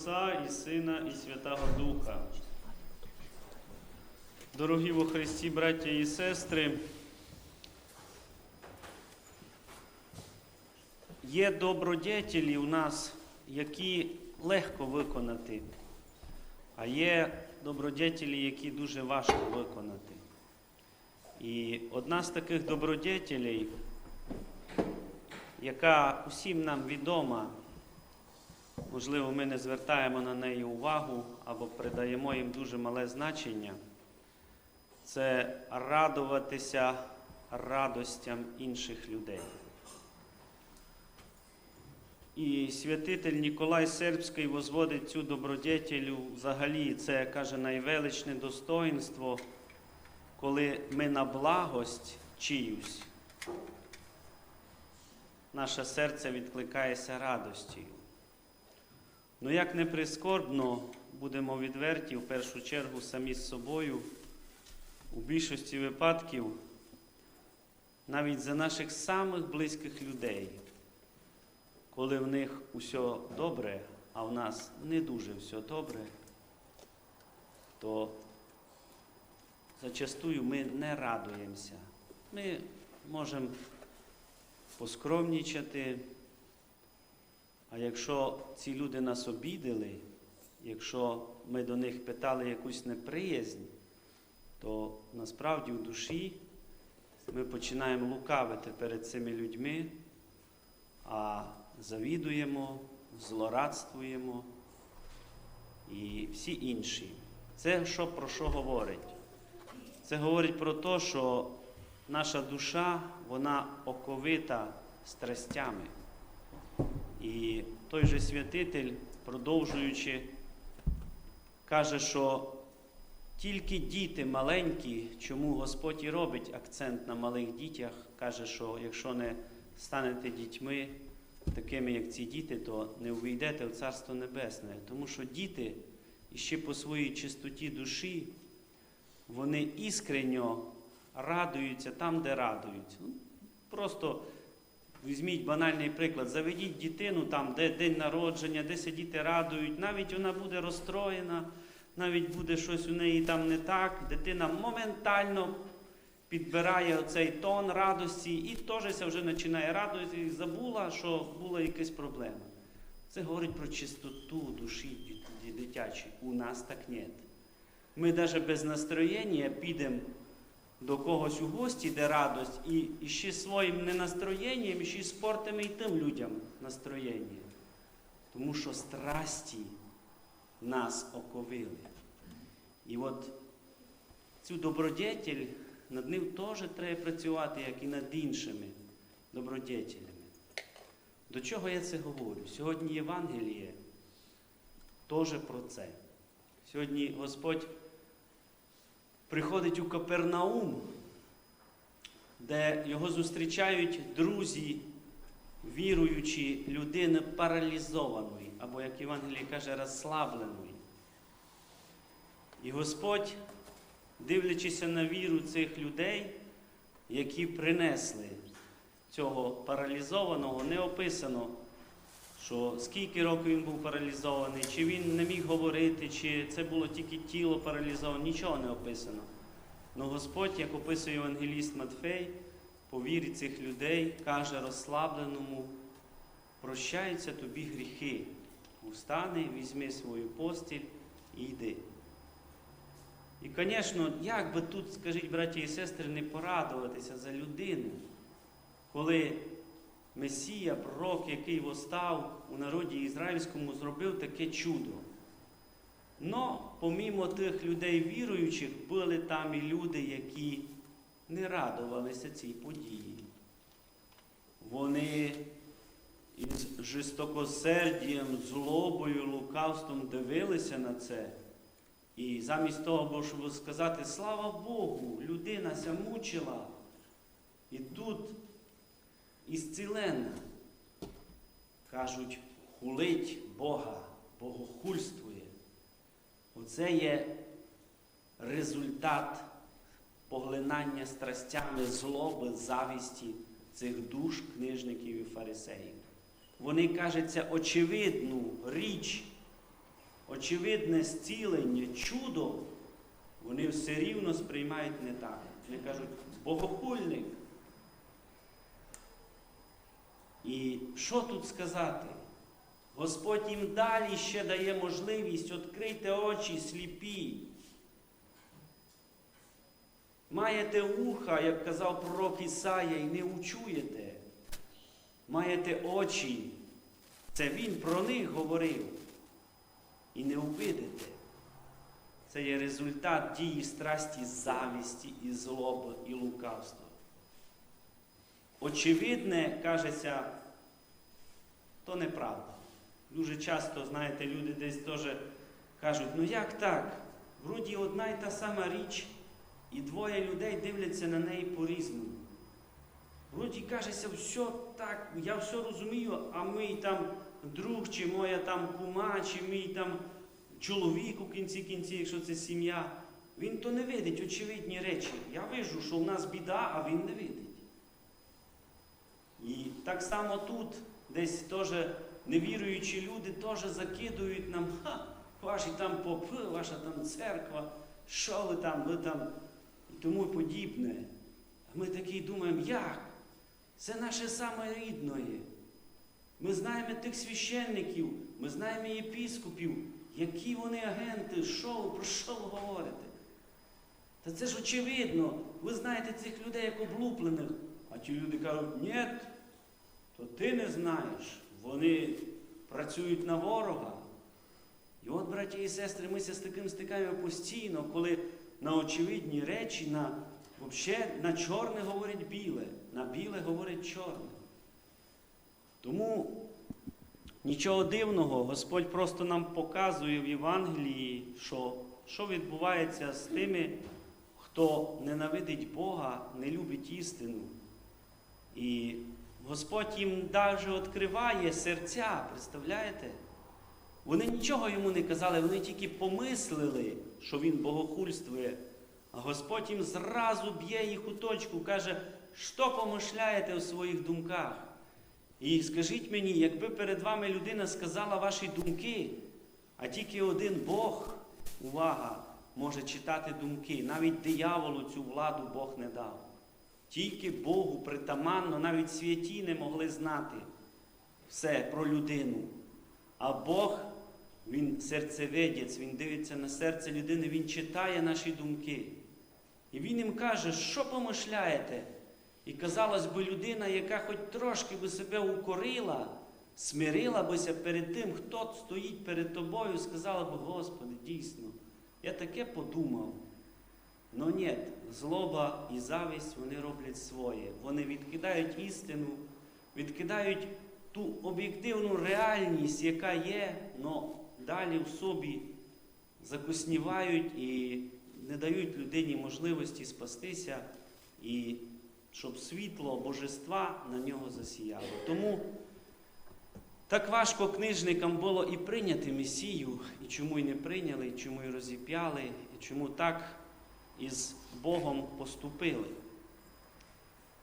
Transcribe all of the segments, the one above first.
Отця і Сина, і Святого Духа. Дорогі во Христі, браття і сестри, є добродетелі у нас, які легко виконати, а є добродетелі, які дуже важко виконати. І одна з таких добродетелей, яка усім нам відома, Можливо, ми не звертаємо на неї увагу або придаємо їм дуже мале значення. Це радуватися радостям інших людей. І святитель Ніколай Сербський возводить цю добродетелю взагалі, це каже найвеличне достоїнство, коли ми на благость чиюсь, наше серце відкликається радостю. Ну, як не прискорбно, будемо відверті, в першу чергу самі з собою, у більшості випадків, навіть за наших самих близьких людей, коли в них усе добре, а в нас не дуже все добре, то зачастую ми не радуємося. Ми можемо поскромнічати. А якщо ці люди нас обідали, якщо ми до них питали якусь неприязнь, то насправді в душі ми починаємо лукавити перед цими людьми, а завідуємо, злорадствуємо і всі інші. Це що про що говорить? Це говорить про те, що наша душа, вона оковита страстями. І той же святитель, продовжуючи, каже, що тільки діти маленькі, чому Господь і робить акцент на малих дітях, каже, що якщо не станете дітьми, такими, як ці діти, то не увійдете в Царство Небесне. Тому що діти іще по своїй чистоті душі, вони іскренньо радуються там, де радуються. Ну, Просто Візьміть банальний приклад, заведіть дитину там, де день народження, де сидіти радують, навіть вона буде розстроєна, навіть буде щось у неї там не так. Дитина моментально підбирає оцей тон радості і теж вже починає радуватися і забула, що була якась проблема. Це говорить про чистоту душі дитячої. У нас так ні. Ми навіть без настроєння підемо до когось у гості, де радость, і, і ще своїм ненастроєнням, і ще спортимо і тим людям настроєння. Тому що страсті нас оковили. І от цю добродетель, над ним теж треба працювати, як і над іншими добродетелями. До чого я це говорю? Сьогодні Євангеліє теж про це. Сьогодні Господь приходить у Капернаум, де його зустрічають друзі, віруючі людини паралізованої, або, як Євангелій каже, розслабленої. І Господь, дивлячись на віру цих людей, які принесли цього паралізованого, не описано, що скільки років він був паралізований, чи він не міг говорити, чи це було тільки тіло паралізоване, нічого не описано. Но Господь, як описує Євангеліст Матфей, по вірі цих людей, каже розслабленому, прощаються тобі гріхи. Устани, візьми свою постіль і йди. І, звісно, як би тут, скажіть, браті і сестри, не порадуватися за людину, коли Месія, пророк, який востав у народі ізраїльському, зробив таке чудо. Но, помімо тих людей віруючих, були там і люди, які не радувалися цій події. Вони із жорстокосердієм, злобою, лукавством дивилися на це. І замість того, щоб сказати, слава Богу, людина ся мучила. І тут ісцілена. Кажуть, хулить Бога, богохульствує. Оце є результат поглинання страстями злоби, завісті цих душ книжників і фарисеїв. Вони кажеться очевидну річ очевидне зцілення, чудо, вони все рівно сприймають не так. Вони кажуть, богохульник. І що тут сказати? Господь їм далі ще дає можливість відкрити очі сліпі. Маєте уха, як казав пророк Ісая, і не учуєте. Маєте очі. Це Він про них говорив. І не увидите. Це є результат дії страсті, завісті і злоби, і лукавства. Очевидне, кажеться, то неправда. Дуже часто, знаєте, люди десь теж кажуть, ну як так? Вроді одна й та сама річ, і двоє людей дивляться на неї по-різному. Вроді кажеться, все так, я все розумію, а мій там друг, чи моя там кума, чи мій там чоловік у кінці кінці, якщо це сім'я, він то не видить очевидні речі. Я вижу, що в нас біда, а він не видить. І так само тут десь теж невіруючі люди теж закидують нам, ха, ваші там попи, ваша там церква, що ви там, ви там і тому подібне. А ми такі думаємо, як? Це наше саме рідне. Ми знаємо тих священників, ми знаємо єпіскопів, які вони агенти, що ви, про що ви говорите? Та це ж очевидно. Ви знаєте цих людей як облуплених. А ті люди кажуть, ні, то ти не знаєш. Вони працюють на ворога. І от, браті і сестри, ми з таким стикаємо постійно, коли на очевидні речі, на, вообще, на чорне говорить біле, на біле говорить чорне. Тому нічого дивного, Господь просто нам показує в Євангелії, що, що відбувається з тими, хто ненавидить Бога, не любить істину. І Господь їм навіть відкриває серця, представляєте? Вони нічого йому не казали, вони тільки помислили, що він богохульствує. А Господь їм зразу б'є їх у точку, каже, що помишляєте у своїх думках. І скажіть мені, якби перед вами людина сказала ваші думки, а тільки один Бог, увага, може читати думки, навіть дияволу цю владу Бог не дав. Тільки Богу притаманно, навіть святі не могли знати все про людину. А Бог, Він серцевидець, Він дивиться на серце людини, Він читає наші думки. І Він їм каже, що помишляєте? І казалось би, людина, яка хоч трошки би себе укорила, смирила бися перед тим, хто стоїть перед тобою, сказала би, Господи, дійсно, я таке подумав. Ну ні, злоба і завість вони роблять своє. Вони відкидають істину, відкидають ту об'єктивну реальність, яка є, але далі в собі закоснівають і не дають людині можливості спастися, і щоб світло божества на нього засіяло. Тому так важко книжникам було і прийняти Месію, і чому і не прийняли, і чому і розіп'яли, і чому так із Богом поступили.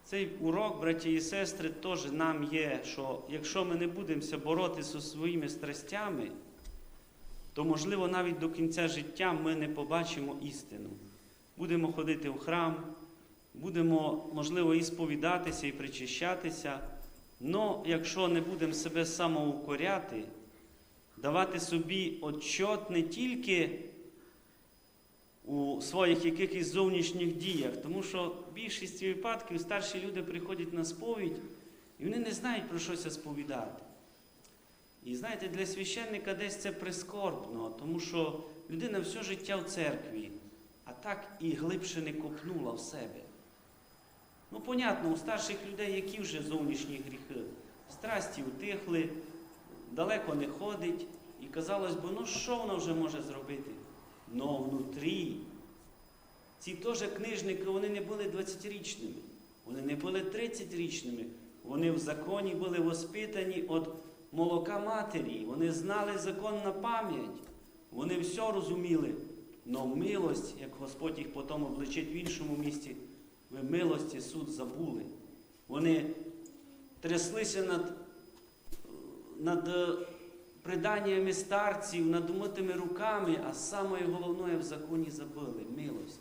Цей урок, браті і сестри, теж нам є, що якщо ми не будемо боротися зі своїми страстями, то, можливо, навіть до кінця життя ми не побачимо істину. Будемо ходити в храм, будемо, можливо, і сповідатися, і причащатися, але якщо не будемо себе самоукоряти, давати собі отчот не тільки у своїх якихось зовнішніх діях, тому що в більшості випадків старші люди приходять на сповідь, і вони не знають про щось сповідати. І знаєте, для священника десь це прискорбно, тому що людина все життя в церкві, а так і глибше не копнула в себе. Ну, понятно, у старших людей які вже зовнішні гріхи? Страсті утихли, далеко не ходить, і казалось би, ну що вона вже може зробити? Но внутрі ці теж книжники, вони не були 20-річними, вони не були 30-річними. Вони в законі були воспитані від молока матері. Вони знали закон на пам'ять. Вони все розуміли. Но милость, як Господь їх потім обличить в іншому місці, ви милості суд забули. Вони тряслися над, над приданнями старців, надумитими руками, а саме головне в законі забили милость.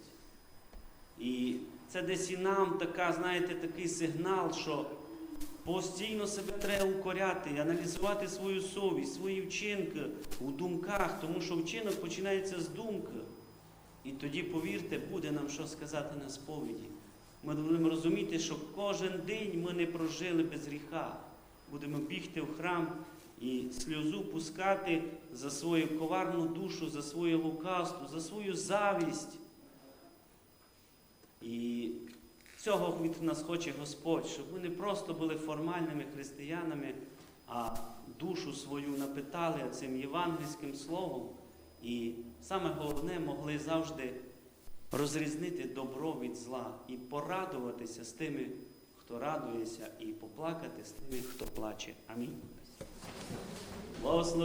І це десь і нам така, знаєте, такий сигнал, що постійно себе треба укоряти, аналізувати свою совість, свої вчинки у думках, тому що вчинок починається з думки. І тоді, повірте, буде нам що сказати на сповіді. Ми будемо розуміти, що кожен день ми не прожили без гріха. Будемо бігти в храм і сльозу пускати за свою коварну душу, за своє лукавство, за свою завість. І цього від нас хоче Господь, щоб ми не просто були формальними християнами, а душу свою напитали цим євангельським словом. І саме головне могли завжди розрізнити добро від зла і порадуватися з тими, хто радується, і поплакати з тими, хто плаче. Амінь. Lavasında